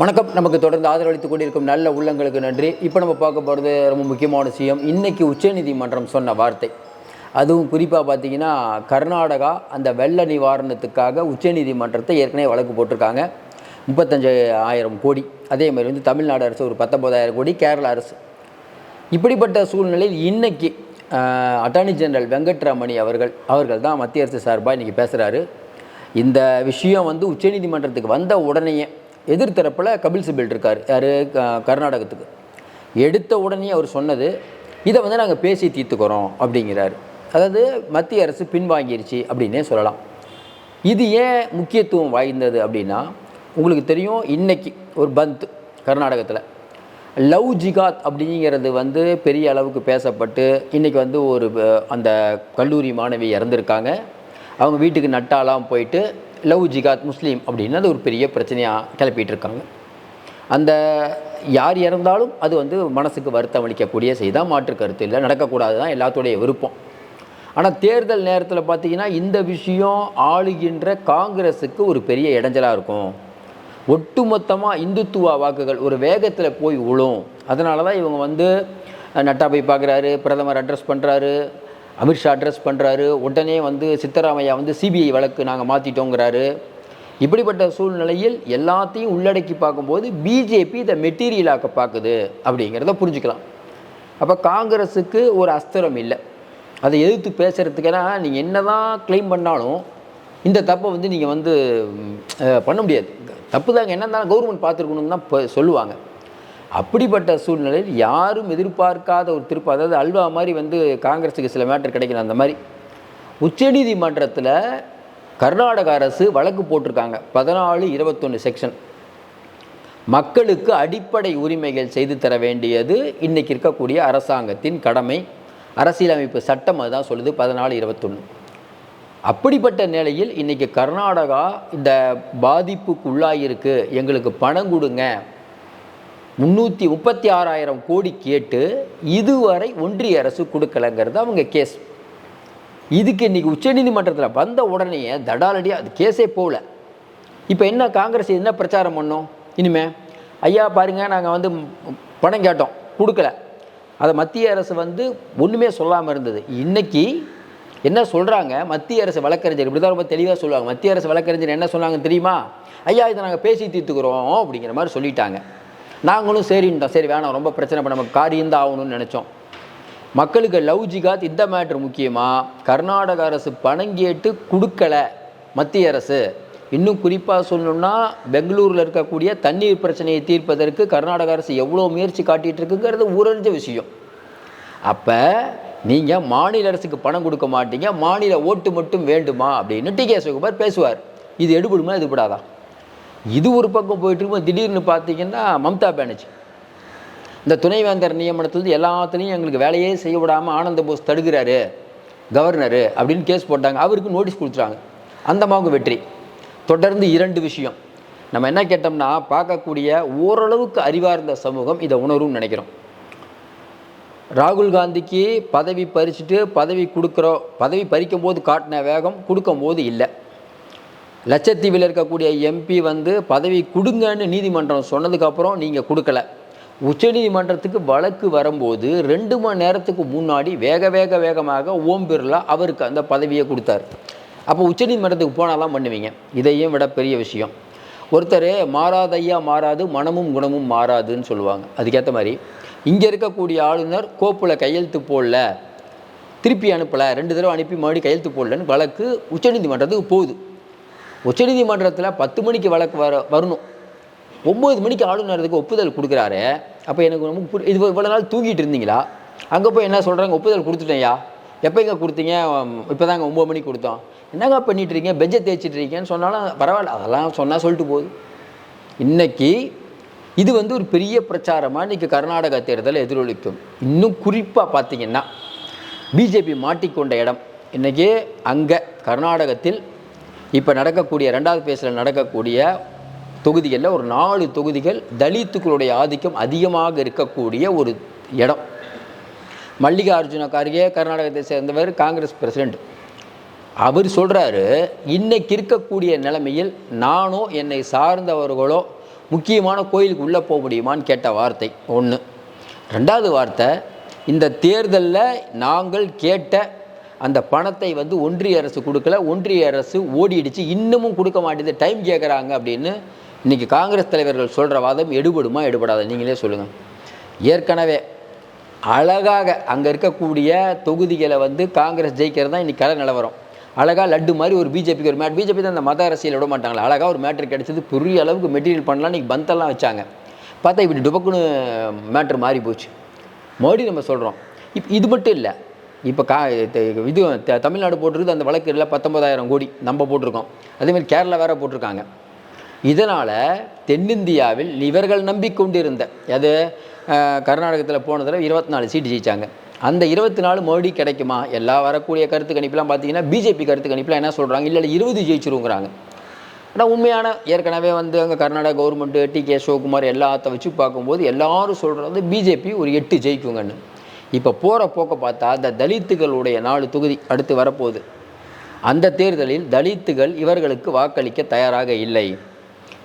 வணக்கம். நமக்கு தொடர்ந்து ஆதரவளித்துக் கொண்டிருக்கும் நல்ல உள்ளங்களுக்கு நன்றி. இப்போ நம்ம பார்க்க போகிறது ரொம்ப முக்கியமான விஷயம். இன்னைக்கு உச்சநீதிமன்றம் சொன்ன வார்த்தை. அதுவும் குறிப்பாக பார்த்தீங்கன்னா கர்நாடகா அந்த வெள்ள நிவாரணத்துக்காக உச்சநீதிமன்றத்தை ஏற்கனவே வழக்கு போட்டிருக்காங்க. முப்பத்தஞ்சு ஆயிரம் கோடி. அதே மாதிரி வந்து தமிழ்நாடு அரசு ஒரு பத்தொன்பதாயிரம் கோடி கேரள அரசு. இப்படிப்பட்ட சூழ்நிலையில் இன்னைக்கு அட்டார்னி ஜெனரல் வெங்கட்ரமணி அவர்கள் அவர்கள் தான் மத்திய அரசு சார்பாக இன்றைக்கி பேசுகிறாரு இந்த விஷயம் வந்து உச்சநீதிமன்றத்துக்கு வந்த உடனேயே எதிர்த்தரப்பில் கபில் சிபில் இருக்கார். யார்? கர்நாடகத்துக்கு. எடுத்த உடனே அவர் சொன்னது இதை வந்து நாங்கள் பேசி தீர்த்துக்கிறோம் அப்படிங்கிறாரு. அதாவது மத்திய அரசு பின்வாங்கிருச்சு அப்படின்னே சொல்லலாம். இது ஏன் முக்கியத்துவம் வாய்ந்தது அப்படின்னா உங்களுக்கு தெரியும் இன்றைக்கி ஒரு பந்த் கர்நாடகத்தில். லவ் ஜிகாத் அப்படிங்கிறது வந்து பெரிய அளவுக்கு பேசப்பட்டு இன்றைக்கி வந்து ஒரு அந்த கல்லூரி மாணவி இறந்துருக்காங்க. அவங்க வீட்டுக்கு நட்டாலாம் போயிட்டு லவ் ஜிகாத் முஸ்லீம் அப்படின்னு அது ஒரு பெரிய பிரச்சனையாக கிளப்பிட்டு இருக்காங்க அந்த யார் இறந்தாலும் அது வந்து மனசுக்கு வருத்தம் அளிக்கக்கூடிய செய்தால் மாற்று கருத்து இல்லை நடக்கக்கூடாது தான் எல்லாத்துடைய விருப்பம். ஆனால் தேர்தல் நேரத்தில் பார்த்தீங்கன்னா இந்த விஷயம் ஆளுகின்ற காங்கிரஸுக்கு ஒரு பெரிய இடைஞ்சலாக இருக்கும். ஒட்டுமொத்தமாக இந்துத்துவ வாக்குகள் ஒரு வேகத்தில் போய் விழும் அதனால தான் இவங்க வந்து நட்டா போய் பார்க்குறாரு பிரதமர் அட்ரஸ் பண்ணுறாரு அமித்ஷா அட்ரஸ் பண்ணுறாரு உடனே வந்து சித்தராமையா வந்து சிபிஐ வழக்கு நாங்கள் மாற்றிட்டோங்கிறாரு இப்படிப்பட்ட சூழ்நிலையில் எல்லாத்தையும் உள்ளடக்கி பார்க்கும்போது பிஜேபி இதை மெட்டீரியலாக்க பார்க்குது அப்படிங்கிறத புரிஞ்சுக்கலாம். அப்போ காங்கிரஸுக்கு ஒரு அஸ்திரம் இல்லை. அதை எதிர்த்து பேசுகிறதுக்கேனா நீங்கள் என்ன தான் க்ளைம் பண்ணாலும் இந்த தப்பை வந்து நீங்கள் வந்து பண்ண முடியாது. தப்பு தாங்க. என்ன தான் கவர்மெண்ட் பார்த்துருக்கணும்னு தான் இப்போ சொல்லுவாங்க. அப்படிப்பட்ட சூழ்நிலையில் யாரும் எதிர்பார்க்காத ஒரு திருப்பு அதாவது அல்வா மாதிரி வந்து காங்கிரஸுக்கு சில மேட்டர் கிடைக்கல அந்த மாதிரி. உச்சநீதிமன்றத்தில் கர்நாடக அரசு வழக்கு போட்டிருக்காங்க. பதினாலு இருபத்தொன்று செக்ஷன் மக்களுக்கு அடிப்படை உரிமைகள் செய்து தர வேண்டியது இன்றைக்கி இருக்கக்கூடிய அரசாங்கத்தின் கடமை. அரசியலமைப்பு சட்டம் அதுதான் சொல்லுது பதினாலு இருபத்தொன்று அப்படிப்பட்ட நிலையில் இன்றைக்கி கர்நாடகா இந்த பாதிப்புக்கு உள்ளாகியிருக்கு எங்களுக்கு பணம் கொடுங்க. முந்நூற்றி முப்பத்தி ஆறாயிரம் கோடி கேட்டு இதுவரை ஒன்றிய அரசு கொடுக்கலங்கிறது அவங்க கேஸ் இதுக்கு இன்றைக்கி உச்சநீதிமன்றத்தில் வந்த உடனே தடாலடியாக அது கேஸே போகல. இப்போ என்ன காங்கிரஸ் என்ன பிரச்சாரம் பண்ணோம்? இனிமே ஐயா பாருங்க நாங்கள் வந்து பணம் கேட்டோம் கொடுக்கல. அதை மத்திய அரசு வந்து ஒன்றுமே சொல்லாமல் இருந்தது. இன்றைக்கி என்ன சொல்கிறாங்க மத்திய அரசு வழக்கறிஞர் இப்படி தான் ரொம்ப தெளிவாக சொல்லுவாங்க. மத்திய அரசு வழக்கறிஞர் என்ன சொன்னாங்க தெரியுமா? ஐயா இதை நாங்கள் பேசி தீர்த்துக்கிறோம் அப்படிங்கிற மாதிரி சொல்லிட்டாங்க. நாங்களும் சரின்ட்டோம் சரி வேணாம் ரொம்ப பிரச்சனை பண்ண நமக்கு காரியம் தான் ஆகணும்னு நினச்சோம். மக்களுக்கு லவ் ஜிகாத் இந்த மேட்ரு முக்கியமாக கர்நாடக அரசு பணம் கேட்டு கொடுக்கல மத்திய அரசு. இன்னும் குறிப்பாக சொல்லணும்னா பெங்களூரில் இருக்கக்கூடிய தண்ணீர் பிரச்சனையை தீர்ப்பதற்கு கர்நாடக அரசு எவ்வளோ முயற்சி காட்டிகிட்டு இருக்குங்கிறது ஊரறிஞ்ச விஷயம். அப்போ நீங்கள் மாநில அரசுக்கு பணம் கொடுக்க மாட்டீங்க மாநில ஓட்டு மட்டும் வேண்டுமா அப்படின்னு டி கே சிவகுமார் பேசுவார். இது எடுபடுமா எடுபடாதா? இது ஒரு பக்கம் போயிட்டு இருக்கும்போது திடீர்னு பார்த்தீங்கன்னா மம்தா பானர்ஜி. இந்த துணைவேந்தர் நியமனத்துலேருந்து எல்லாத்துலேயும் எங்களுக்கு வேலையே செய்ய விடாமல் ஆனந்த போஸ் தடுக்கிறாரு கவர்னரு அப்படின்னு கேஸ் போட்டாங்க. அவருக்கு நோட்டீஸ் கொடுத்துட்டாங்க. அந்த அம்மாவுக்கு வெற்றி. தொடர்ந்து இரண்டு விஷயம். நம்ம என்ன கேட்டோம்னா பார்க்கக்கூடிய ஓரளவுக்கு அறிவார்ந்த சமூகம் இதை உணரும்னு நினைக்கிறோம். ராகுல் காந்திக்கு பதவி பறிச்சுட்டு பதவி கொடுக்குறோம் பதவி பறிக்கும் போது காட்டின வேகம் கொடுக்கும் போது இல்லை. லட்சத்தீவில் இருக்கக்கூடிய எம்பி வந்து பதவி கொடுங்கன்னு நீதிமன்றம் சொன்னதுக்கப்புறம் நீங்கள் கொடுக்கல. உச்சநீதிமன்றத்துக்கு வழக்கு வரும்போது ரெண்டு மணி நேரத்துக்கு முன்னாடி வேக வேக வேகமாக ஓம் பிர்லா அவருக்கு அந்த பதவியை கொடுத்தாரு. அப்போ உச்சநீதிமன்றத்துக்கு போனாலாம் பண்ணுவீங்க. இதையும் விட பெரிய விஷயம். ஒருத்தர் மாறாதையா மாறாது மனமும் குணமும் மாறாதுன்னு சொல்லுவாங்க. அதுக்கேற்ற மாதிரி இங்கே இருக்கக்கூடிய ஆளுநர் கோப்பில் கையெழுத்து போடல. திருப்பி அனுப்பலை. ரெண்டு தடவை அனுப்பி மறுபடியும் கையெழுத்து போடலன்னு வழக்கு உச்சநீதிமன்றத்துக்கு போகுது. உச்சநீதிமன்றத்தில் பத்து மணிக்கு வழக்கு வர வரணும். ஒம்பது மணிக்கு ஆளுநர் ஒப்புதல் கொடுக்குறாரு. அப்போ எனக்கு ரொம்ப இது இவ்வளோ நாள் தூங்கிட்டு இருந்தீங்களா? அங்கே போய் என்ன சொல்கிறாங்க ஒப்புதல் கொடுத்துட்டேன்யா. எப்போ இங்கே கொடுத்தீங்க? இப்போ தாங்க ஒம்பது மணிக்கு கொடுத்தோம். என்னங்க பண்ணிட்டு இருக்கீங்க? பெஞ்சை தேய்ச்சிட்டு இருக்கீங்கன்னு சொன்னாலும் பரவாயில்ல. அதெல்லாம் சொன்னால் சொல்லிட்டு போகுது. இன்னைக்கு இது வந்து ஒரு பெரிய பிரச்சாரமாக இன்றைக்கி கர்நாடகா தேர்தல் எதிரொலிக்கும். இன்னும் குறிப்பாக பார்த்தீங்கன்னா பிஜேபி மாட்டிக்கொண்ட இடம். இன்றைக்கி அங்கே கர்நாடகத்தில் இப்போ நடக்கக்கூடிய ரெண்டாவது பேஸில் நடக்கக்கூடிய தொகுதிகளில் ஒரு நாலு தொகுதிகள் தலித்துக்களுடைய ஆதிக்கம் அதிகமாக இருக்கக்கூடிய ஒரு இடம். மல்லிகார்ஜுன கார்கே கர்நாடகத்தை சேர்ந்தவர் காங்கிரஸ் பிரசிடெண்ட். அவர் சொல்கிறாரு இன்னைக்கு இருக்கக்கூடிய நிலைமையில் நானோ என்னை சார்ந்தவர்களோ முக்கியமான கோயிலுக்கு உள்ளே போக முடியுமான்னு கேட்ட வார்த்தை ஒன்று ரெண்டாவது வார்த்தை இந்த தேர்தலில் நாங்கள் கேட்ட அந்த பணத்தை வந்து ஒன்றிய அரசு கொடுக்கல ஒன்றிய அரசு ஓடிடுச்சு. இன்னமும் கொடுக்க மாட்டேது டைம் கேட்குறாங்க அப்படின்னு இன்றைக்கி காங்கிரஸ் தலைவர்கள் சொல்கிற வாதம் எடுபடுமா எடுபடாத? நீங்களே சொல்லுங்கள் ஏற்கனவே அழகாக அங்கே இருக்கக்கூடிய தொகுதிகளை வந்து காங்கிரஸ் ஜெயிக்கிறது தான் இன்றைக்கி கலை நிலவரம். அழகாக லட்டு மாதிரி ஒரு பிஜேபிக்கு ஒரு மேட் பிஜேபி தான் அந்த மத அரசியல் விட மாட்டாங்களா. அழகாக ஒரு மேட்ரு கிடைச்சது. பெரிய அளவுக்கு மெட்டீரியல் பண்ணலாம் இன்றைக்கி பந்தெல்லாம் வச்சாங்க. பார்த்தா இப்படி டுபக்குன்னு மேட்ரு மாறி போச்சு. மறுபடியும் நம்ம சொல்கிறோம் இப் இது மட்டும் இல்லை. இப்போ கா இது த- தமிழ்நாடு போட்டிருக்குது அந்த வழக்கு இல்லை பத்தொன்பதாயிரம் கோடி நம்ம போட்டிருக்கோம். அதேமாதிரி கேரளா வேற போட்டிருக்காங்க. இதனால் தென்னிந்தியாவில் இவர்கள் நம்பிக்கொண்டிருந்த அது கர்நாடகத்தில் போன தடவை இருபத்தி நாலு சீட்டு ஜெயித்தாங்க அந்த இருபத்தி நாலு மறுபடி கிடைக்குமா? எல்லா வரக்கூடிய கருத்து கணிப்புலாம் பார்த்தீங்கன்னா பிஜேபி கருத்து கணிப்புலாம் என்ன சொல்கிறாங்க இல்லை இல்லை இருபது ஜெயிச்சிருங்கிறாங்க. ஆனால் உண்மையான ஏற்கனவே வந்து அங்கே Karnataka government D K Sivakumar எல்லாத்த வச்சு பார்க்கும்போது எல்லாரும் சொல்கிறது வந்து பிஜேபி ஒரு எட்டு ஜெயிக்குங்கன்னு. இப்போ போகிற போக்க பார்த்தா அந்த தலித்துகளுடைய நாலு தொகுதி அடுத்து வரப்போகுது. அந்த தேர்தலில் தலித்துகள் இவர்களுக்கு வாக்களிக்க தயாராக இல்லை.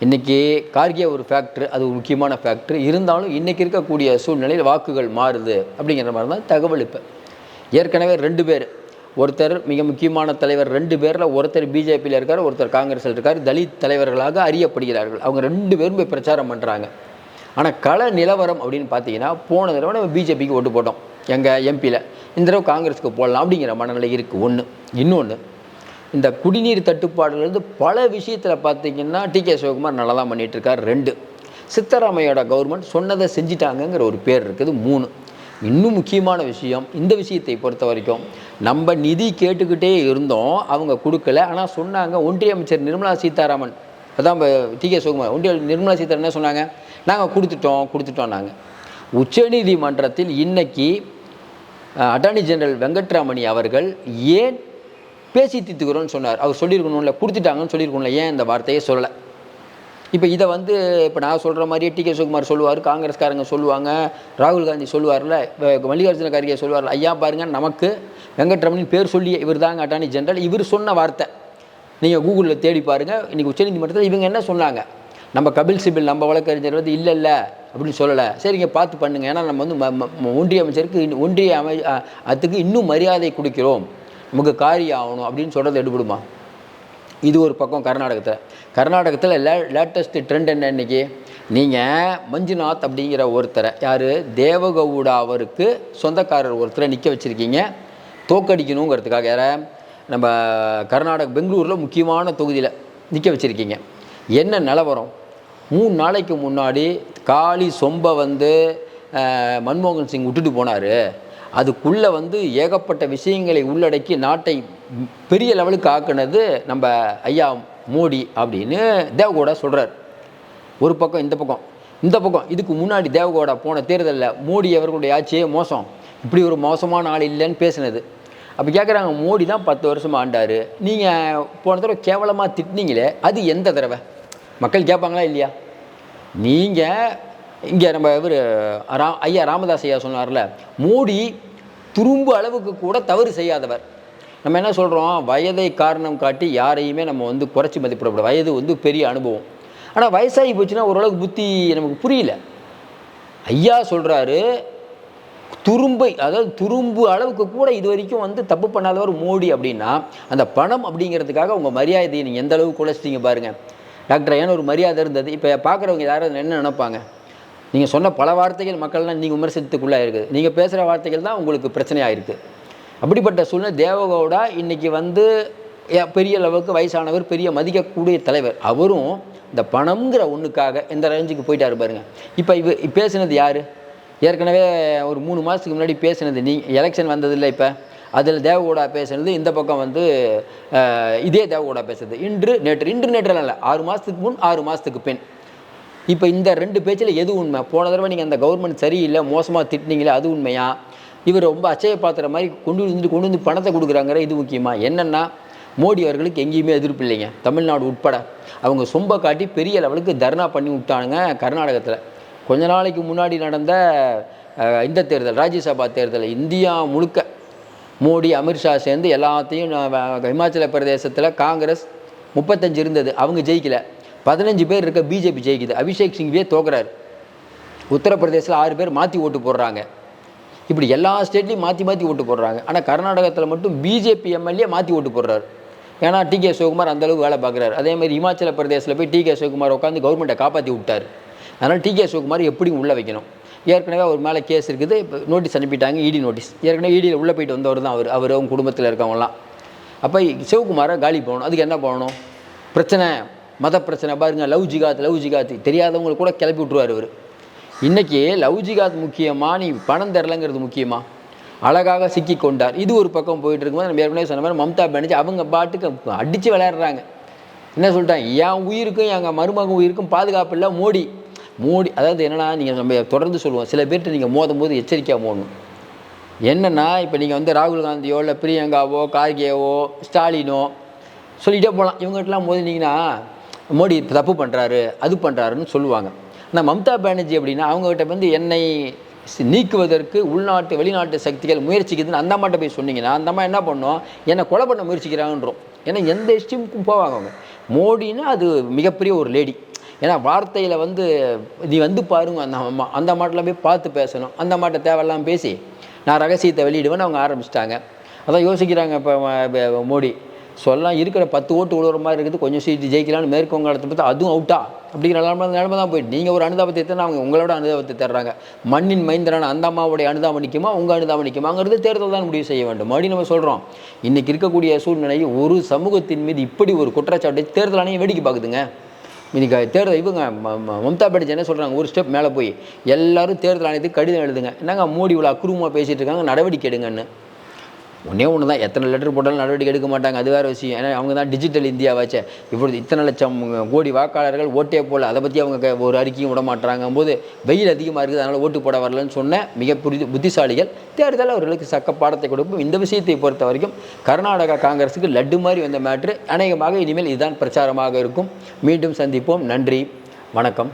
இன்றைக்கி கார்கியா ஒரு ஃபேக்ட்ரு அது ஒரு முக்கியமான ஃபேக்ட்ரு இருந்தாலும் இன்றைக்கி இருக்கக்கூடிய சூழ்நிலையில் வாக்குகள் மாறுது அப்படிங்கிற மாதிரி தான் தகவல் இப்போ. ஏற்கனவே ரெண்டு பேர் ஒருத்தர் மிக முக்கியமான தலைவர் ரெண்டு பேரில் ஒருத்தர் பிஜேபியில் இருக்கார் ஒருத்தர் காங்கிரஸில் இருக்கார். தலித் தலைவர்களாக அறியப்படுகிறார்கள். அவங்க ரெண்டு பேரும் போய் பிரச்சாரம் பண்ணுறாங்க ஆனால் கள நிலவரம் அப்படின்னு பார்த்தீங்கன்னா போன தடவை நம்ம பிஜேபிக்கு ஓட்டு போட்டோம். எங்கள் எம்பியில் இந்த தடவை காங்கிரஸுக்கு போடலாம் அப்படிங்கிற மனநிலை இருக்குது ஒன்று இன்னொன்று இந்த குடிநீர் தட்டுப்பாடுலேருந்து பல விஷயத்தில் பார்த்தீங்கன்னா டி கே சிவகுமார் நல்லா தான் பண்ணிகிட்ருக்கார் ரெண்டு சித்தராமையோட கவர்மெண்ட் சொன்னதை செஞ்சிட்டாங்கங்கிற ஒரு பேர் இருக்குது. மூணு இன்னும் முக்கியமான விஷயம் இந்த விஷயத்தை பொறுத்த வரைக்கும் நம்ம நிதி கேட்டுக்கிட்டே இருந்தோம் அவங்க கொடுக்கல. ஆனால் சொன்னாங்க ஒன்றிய அமைச்சர் நிர்மலா சீதாராமன். அதான் டி கே சிவகுமார் ஒன்றிய நிர்மலா சீதாராமன் என்ன சொன்னாங்க? நாங்கள் கொடுத்துட்டோம் கொடுத்துட்டோம் நாங்கள் உச்சநீதிமன்றத்தில் இன்றைக்கி அட்டார்னி ஜெனரல் வெங்கட்ராமணி அவர்கள் ஏன் பேசி தீர்த்துக்கிறோன்னு சொன்னார். அவர் சொல்லியிருக்கணும்ல கொடுத்துட்டாங்கன்னு சொல்லியிருக்கணும்ல ஏன் இந்த வார்த்தையை சொல்லலை? இப்போ இதை வந்து இப்போ நான் சொல்கிற மாதிரியே டி கே சுகுமார் சொல்லுவார் காங்கிரஸ்காரங்க சொல்லுவாங்க ராகுல் காந்தி சொல்லுவார்ல மல்லிகார்ஜுன கார்கே சொல்லுவார்ல ஐயா பாருங்க நமக்கு வெங்கட்ரமணின் பேர் சொல்லி இவர் தாங்க அட்டார்னி ஜென்ரல் இவர் சொன்ன வார்த்தை. நீங்கள் கூகுளில் தேடி பாருங்கள் இன்றைக்கி உச்சநீதிமன்றத்தில் இவங்க என்ன சொன்னாங்க? நம்ம கபில் சிபில் நம்ம வழக்கறிஞர் வந்து இல்லை இல்லை அப்படின்னு சொல்லலை. சரிங்க பார்த்து பண்ணுங்கள் ஏன்னா நம்ம வந்து ம- ம- ஒன்றிய அமைச்சருக்கு இன்னும் ஒன்றிய அமை அதுக்கு இன்னும் மரியாதை கொடுக்கிறோம். நமக்கு காரியம் ஆகணும் அப்படின்னு சொல்கிறது எடுபடுமா? இது ஒரு பக்கம் கர்நாடகத்தில் கர்நாடகத்தில் லே லேட்டஸ்ட் ட்ரெண்ட் என்ன இன்றைக்கி நீங்கள் மஞ்சுநாத் அப்படிங்கிற ஒருத்தரை யார்? தேவகவுடா அவருக்கு சொந்தக்காரர் ஒருத்தரை நிற்க வச்சுருக்கீங்க. தோக்கடிக்கணுங்கிறதுக்காக யார? நம்ம கர்நாடக பெங்களூரில் முக்கியமான தொகுதியில் நிற்க வச்சுருக்கீங்க. என்ன நிலவரம்? மூணு நாளைக்கு முன்னாடி காளி சொம்பை வந்து மன்மோகன் சிங் விட்டுட்டு போனார். அதுக்குள்ளே வந்து ஏகப்பட்ட விஷயங்களை உள்ளடக்கி நாட்டை பெரிய லெவலுக்கு ஆக்குனது நம்ம ஐயா மோடி அப்படின்னு தேவகோடா சொல்கிறார் ஒரு பக்கம் இந்த பக்கம். இந்த பக்கம். இதுக்கு முன்னாடி தேவகோடா போன தேர்தலில் மோடி அவர்களுடைய ஆட்சியே மோசம். இப்படி ஒரு மோசமான ஆள் இல்லைன்னு பேசினது. அப்போ கேட்குறாங்க மோடி தான் பத்து வருஷமாக ஆண்டார். நீங்கள் போன தடவை கேவலமாக திட்டினீங்களே அது எந்த தடவை? மக்கள் கேட்பாங்களா இல்லையா? நீங்கள் இங்கே நம்ம இவர் ரா ஐயா ராமதாஸ் ஐயா சொன்னார்ல மோடி துரும்பு அளவுக்கு கூட தவறு செய்யாதவர். நம்ம என்ன சொல்கிறோம் வயதை காரணம் காட்டி யாரையுமே நம்ம வந்து குறைச்சி மதிப்பிடப்படும் வயது வந்து பெரிய அனுபவம். ஆனால் வயசாகி போச்சுன்னா ஓரளவுக்கு புத்தி நமக்கு புரியல. ஐயா சொல்கிறாரு துரும்பை அதாவது துரும்பு அளவுக்கு கூட இது வரைக்கும் வந்து தப்பு பண்ணாதவர் மோடி அப்படின்னா அந்த பணம் அப்படிங்கிறதுக்காக உங்கள் மரியாதையை நீங்கள் எந்த அளவுக்கு குலைச்சிட்டீங்க பாருங்கள் டாக்டர் ஏன்னு ஒரு மரியாதை இருந்தது. இப்போ பார்க்குறவங்க யாராவது என்ன நினைப்பாங்க? நீங்கள் சொன்ன பல வார்த்தைகள் மக்கள்லாம் நீங்கள் விமர்சனத்துக்குள்ளே இருக்குது நீங்கள் பேசுகிற வார்த்தைகள் தான் உங்களுக்கு பிரச்சனையாக இருக்குது அப்படிப்பட்ட சூழ்நிலை தேவகவுடா இன்றைக்கி வந்து பெரிய அளவுக்கு வயசானவர் பெரிய மதிக்கக்கூடிய தலைவர். அவரும் இந்த பணம்ங்கிற ஒன்றுக்காக இந்த ரேஞ்சுக்கு போயிட்டாரு பாருங்க. இப்போ இவ பேசுனது யார்? ஏற்கனவே ஒரு மூணு மாதத்துக்கு முன்னாடி பேசினது நீ எலெக்ஷன் வந்ததில்லை இப்போ. அதில் தேவகூடா பேசுனது இந்த பக்கம் வந்து இதே தேவகூடா பேசுறது. இன்று நேற்று இன்று நேற்று இல்லை. ஆறு மாதத்துக்கு முன் ஆறு மாதத்துக்கு பின். இப்போ இந்த ரெண்டு பேச்சில் எது உண்மை? போன தடவை நீங்கள் அந்த கவர்மெண்ட் சரியில்லை மோசமாக திட்டினீங்களே அது உண்மையா? இவர் ரொம்ப அச்சய பாத்திர மாதிரி கொண்டு வந்து கொண்டு வந்து பணத்தை கொடுக்குறாங்கிற இது முக்கியமாக என்னென்னா மோடி அவர்களுக்கு எங்கேயுமே எதிர்ப்பு இல்லைங்க. தமிழ்நாடு உட்பட. அவங்க சொம்ப காட்டி பெரிய லெவலுக்கு தர்ணா பண்ணி விட்டானுங்க கர்நாடகத்தில். கொஞ்ச நாளைக்கு முன்னாடி நடந்த இந்த தேர்தல் ராஜ்யசபா தேர்தல் இந்தியா முழுக்க மோடி அமித்ஷா சேர்ந்து எல்லாத்தையும் இமாச்சல பிரதேசத்தில் காங்கிரஸ் முப்பத்தஞ்சு இருந்தது. அவங்க ஜெயிக்கல. பதினஞ்சு பேர் இருக்க பிஜேபி ஜெயிக்குது. அபிஷேக் சிங்வே தோக்குறாரு. உத்தரப்பிரதேசில் ஆறு பேர் மாற்றி ஓட்டு போடுறாங்க. இப்படி எல்லா ஸ்டேட்லேயும் மாற்றி மாற்றி ஓட்டு போடுறாங்க. ஆனால் கர்நாடகத்தில் மட்டும் பிஜேபி எம்எல்ஏ மாற்றி ஓட்டு போடுறாரு. ஏன்னா டி கே சிவகுமார் அந்தளவுக்கு வேலை பார்க்குறாரு. அதேமாதிரி இமாச்சல பிரதேசில் போய் டி கே சிவகுமார் உட்காந்து கவர்மெண்ட்டை காப்பாற்றி விட்டார். அதனால் டி கே சிவகுமார் எப்படியும் உள்ளே வைக்கணும். ஏற்கனவே அவர் மேலே கேஸ் இருக்குது. இப்போ நோட்டீஸ் அனுப்பிட்டாங்க இடி நோட்டீஸ். ஏற்கனவே இடியில் உள்ளே போயிட்டு வந்தவர் தான் அவர். அவர் அவங்க குடும்பத்தில் இருக்கவங்களாம் அப்போ சிவகுமாரை காலி போகணும் அதுக்கு என்ன பண்ணணும்? பிரச்சனை மத பிரச்சனை. பாருங்க லவ் ஜிகாத் லவ் ஜிகாத். தெரியாதவங்களுக்கு கூட கிளப்பி விட்ருவார் அவர். இன்றைக்கி லவ் ஜிகாத் முக்கியமா? நீ பணம் தரலங்கிறது முக்கியமாக அழகாக சிக்கி கொண்டார். இது ஒரு பக்கம் போயிட்டு இருக்கும்போது நம்ம ஏற்கனவே சொன்ன மாதிரி மம்தா பானர்ஜி அவங்க பாட்டுக்கு அடித்து விளையாடுறாங்க. என்ன சொல்லிட்டாங்க? என் உயிருக்கும் எங்கள் மருமகன் உயிருக்கும் பாதுகாப்பு இல்லை மோடி. மோடி அதாவது என்னென்னா நீங்கள் நம்ம தொடர்ந்து சொல்லுவோம். சில பேர்கிட்ட நீங்கள் மோதும் போது எச்சரிக்கையாக மோடணும் என்னென்னா இப்போ நீங்கள் வந்து ராகுல் காந்தியோ இல்லை பிரியங்காவோ கார்கேவோ ஸ்டாலினோ சொல்லிகிட்டே போகலாம் இவங்ககிட்டலாம் மோதினீங்கன்னா மோடி தப்பு பண்ணுறாரு அது பண்ணுறாருன்னு சொல்லுவாங்க. ஆனால் மம்தா பானர்ஜி அப்படின்னா அவங்ககிட்ட வந்து என்னை நீக்குவதற்கு உள்நாட்டு வெளிநாட்டு சக்திகள் முயற்சிக்குதுன்னு அந்த அம்மாட்ட போய் சொன்னீங்கன்னா அந்த அம்மா என்ன பண்ணோம்? என்னை கொலை பண்ண முயற்சிக்கிறாங்கன்றோம். ஏன்னா எந்த இஷ்டமுக்கும் போவாங்க அவங்க. மோடின்னா அது மிகப்பெரிய ஒரு லேடி. ஏன்னா வார்த்தையில் வந்து நீ வந்து பாருங்க அந்த அம்மா அந்த மாட்டில் போய் பார்த்து பேசணும். அந்த மாட்டை தேவையெல்லாம் பேசி நான் ரகசியத்தை வெளியிடுவேன்னு அவங்க ஆரம்பிச்சிட்டாங்க. அதான் யோசிக்கிறாங்க இப்போ மோடி. சொல்லலாம் இருக்கிற பத்து ஓட்டு விழுற மாதிரி இருக்குது. கொஞ்சம் சீட்டு ஜெயிக்கலாம்னு மேற்கு வங்காளத்தை பார்த்தா அதுவும் அவுட்டா. அப்படிங்கிற நிலம நிலமை தான் போயிட்டு. நீங்கள் ஒரு அனுதாபத்தை தான் அவங்க உங்களோட அனுதாபத்தை தர்றாங்க. மண்ணின் மைந்தரான அந்த அம்மாவுடைய அனுதாபம் நிற்குமா உங்கள் அனுதாபம் நிற்குமாங்கிறது தேர்தல் தான் முடிவு செய்ய வேண்டும். மறுபடியும் நம்ம சொல்கிறோம் இன்றைக்கி இருக்கக்கூடிய சூழ்நிலை ஒரு சமூகத்தின் மீது இப்படி ஒரு குற்றச்சாட்டை தேர்தல் ஆணையம் வேடிக்கை பார்க்குதுங்க. இன்னைக்கு தேர்தல் இவங்க மம்தா பானர்ஜி என்ன சொல்கிறாங்க ஒரு ஸ்டெப் மேலே போய் எல்லாரும் தேர்தல் ஆணையத்துக்கு கடிதம் எழுதுங்க. என்னங்க மோடி இவ்வளோ அக்குருமாக பேசிகிட்டு இருக்காங்க நடவடிக்கை எடுங்கன்னு. ஒன்றே ஒன்று தான் எத்தனை லெட்டர் போட்டாலும் நடவடிக்கை எடுக்க மாட்டாங்க. அது வேறு விஷயம். ஏன்னா அவங்க தான் டிஜிட்டல் இந்தியாவாச்சே இப்பொழுது இத்தனை லட்சம் கோடி வாக்காளர்கள் ஓட்டே போல அதை பற்றி அவங்க ஒரு அறிக்கையும் விட மாட்டாங்க போது வெயில் அதிகமாக இருக்குது அதனால் ஓட்டு போட வரலன்னு சொன்ன மிக புரிது புத்திசாலிகள் தேர்தல் அவர்களுக்கு சக்க பாடத்தை கொடுப்போம் இந்த விஷயத்தை பொறுத்த வரைக்கும் கர்நாடகா காங்கிரஸுக்கு லட்டு மாதிரி வந்த மேட்ரு அநேகமாக இனிமேல் இதுதான் பிரச்சாரமாக இருக்கும். மீண்டும் சந்திப்போம். நன்றி. வணக்கம்.